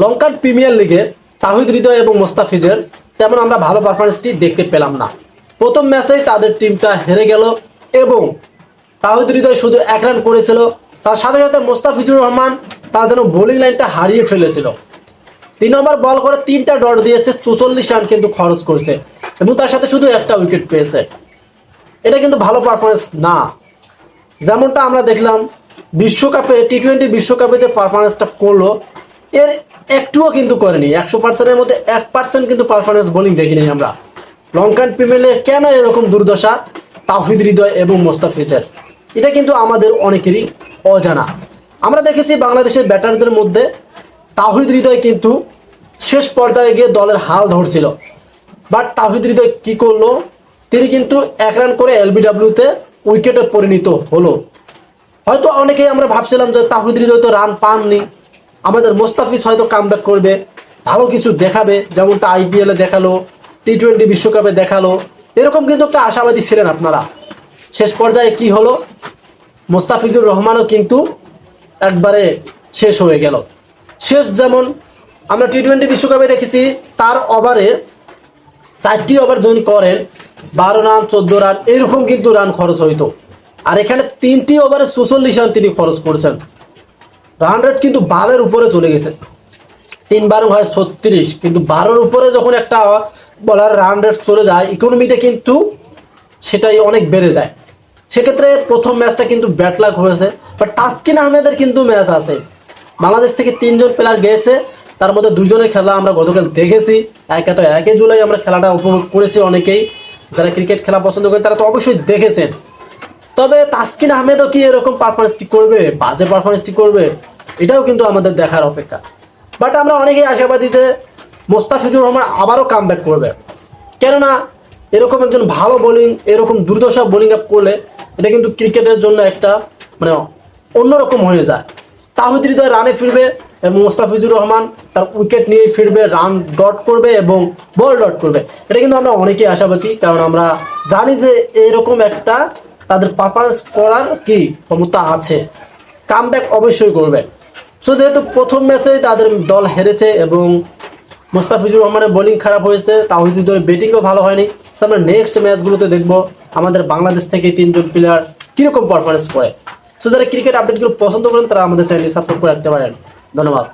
Lankan premier লিগে তাহিদ হৃদয় এবং মোস্তাফিজের তেমন আমরা ভালো পারফরমেন্সটি দেখতে পেলাম না। প্রথম ম্যাচেই তাদের টিমটা হেরে গেল এবং তাহিদ হৃদয় শুধু এক রান করেছিল, তার সাথে সাথে মোস্তাফিজুর রহমান তা যেন বোলিং লাইনটা হারিয়ে ফেলেছিল। তিন নম্বর বল করে তিনটা ডট দিয়েছে, চুচল্লিশ রান কিন্তু খরচ করেছে এবং তার সাথে শুধু একটা উইকেট পেয়েছে। এটা কিন্তু ভালো পারফরমেন্স না। যেমনটা আমরা দেখলাম, বিশ্বকাপে টি টোয়েন্টি বিশ্বকাপে যে পারফরমেন্সটা করল এর একটুও কিন্তু করেনি। একশো পার্সেন্টের মধ্যে এক পার্সেন্ট কিন্তু পারফরমেন্স বোলিং দেখিনি আমরা। লঙ্কান প্রিমিয়ারে কেন এরকম দুর্দশা? তাহিদ হৃদয় এবং মোস্তাফিজের এটা কিন্তু আমাদের অনেকেরই অজানা। আমরা দেখেছি বাংলাদেশের ব্যাটারদের মধ্যে তাহিদ হৃদয় কিন্তু শেষ পর্যায়ে গিয়ে দলের হাল ধরছিল। বাট তাহিদ হৃদয় কি করল? তিনি কিন্তু এক রান করে এলবিডাব্লিউতে উইকেটে পরিণত হলো। হয়তো অনেকেই আমরা ভাবছিলাম যে তাহিদ হৃদয় তো রান পাননি। আমাদের মোস্তাফিজ হয়তো কামব্যাক করবে, ভালো কিছু দেখাবে, যেমনটা আইপিএলে দেখাল টি টোয়েন্টি বিশ্বকাপে দেখাল, এরকম কিন্তু একটা আশাবাদী ছিলেন আপনারা। শেষ পর্যায়ে কি হলো? মোস্তাফিজুর রহমানও কিন্তু একবারে শেষ হয়ে গেল। শেষ যেমন আমরা টি টোয়েন্টি বিশ্বকাপে দেখেছি, তার ওভারে চারটি ওভার যদি করেন বারো রান, চোদ্দ রান, এরকম কিন্তু রান খরচ হইতো। আর এখানে তিনটি ওভারে চুচল্লিশ রান তিনি খরচ করছেন। রান রেট কিন্তু বারের উপরে চলে গেছে। তিন বারো হয় ছত্রিশ, কিন্তু বারোর উপরে যখন একটা বলার রান রেট চলে যায় ইকোনমিটা কিন্তু সেটাই অনেক বেড়ে যায়। সেক্ষেত্রে প্রথম ম্যাচটা কিন্তু ব্যাট লাক হয়েছে। বাট তাসকিন আহমেদের কিন্তু ম্যাচ আছে। বাংলাদেশ থেকে তিনজন প্লেয়ার গিয়েছে তার মধ্যে দুজনের খেলা আমরা গতকাল দেখেছি। একে তো একে জুলাই আমরা খেলাটা উপভোগ করেছি অনেকেই। যারা ক্রিকেট খেলা পছন্দ করে, তারা তো অবশ্যই দেখেছেন। তবে তাসকিন আহমেদও কি এরকম পারফরমেন্সটি করবে? বাজে পারফরমেন্সটি করবে? এটাও কিন্তু আমাদের দেখার অপেক্ষা। বাট আমরা অনেকেই আশাবাদী যে মোস্তাফিজুর রহমান আবারও কাম করবে। কেননা এরকম একজন ভালো বোলিং এরকম দুর্দশা বোলিং আপ করলে এটা কিন্তু ক্রিকেটের জন্য একটা মানে অন্যরকম হয়ে যায়। তাহিদ হৃদয় রানে ফিরবে এবং মোস্তাফিজুর রহমান তার উইকেট নিয়ে ফিরবে রান ডট করবে এবং বল ডট করবে। এটা কিন্তু আমরা অনেকেই আশাবাদী, কারণ আমরা জানি যে এরকম একটা তাদের পারফরমেন্স করার কি ক্ষমতা আছে? কাম অবশ্যই করবে সো যেহেতু প্রথম ম্যাচে তাদের দল হেরেছে এবং মোস্তাফিজুর রহমানের বোলিং খারাপ হয়েছে তাহিদুদের ব্যাটিংও ভালো হয়নি। আমরা নেক্সট ম্যাচগুলোতে দেখব আমাদের বাংলাদেশ থেকে তিনজন প্লেয়ার কীরকম পারফরমেন্স করে। সো যারা ক্রিকেট আপডেটগুলো পছন্দ করেন, তারা আমাদের চ্যানেলটি সাবস্ক্রাইব করে রাখতে পারেন। ধন্যবাদ।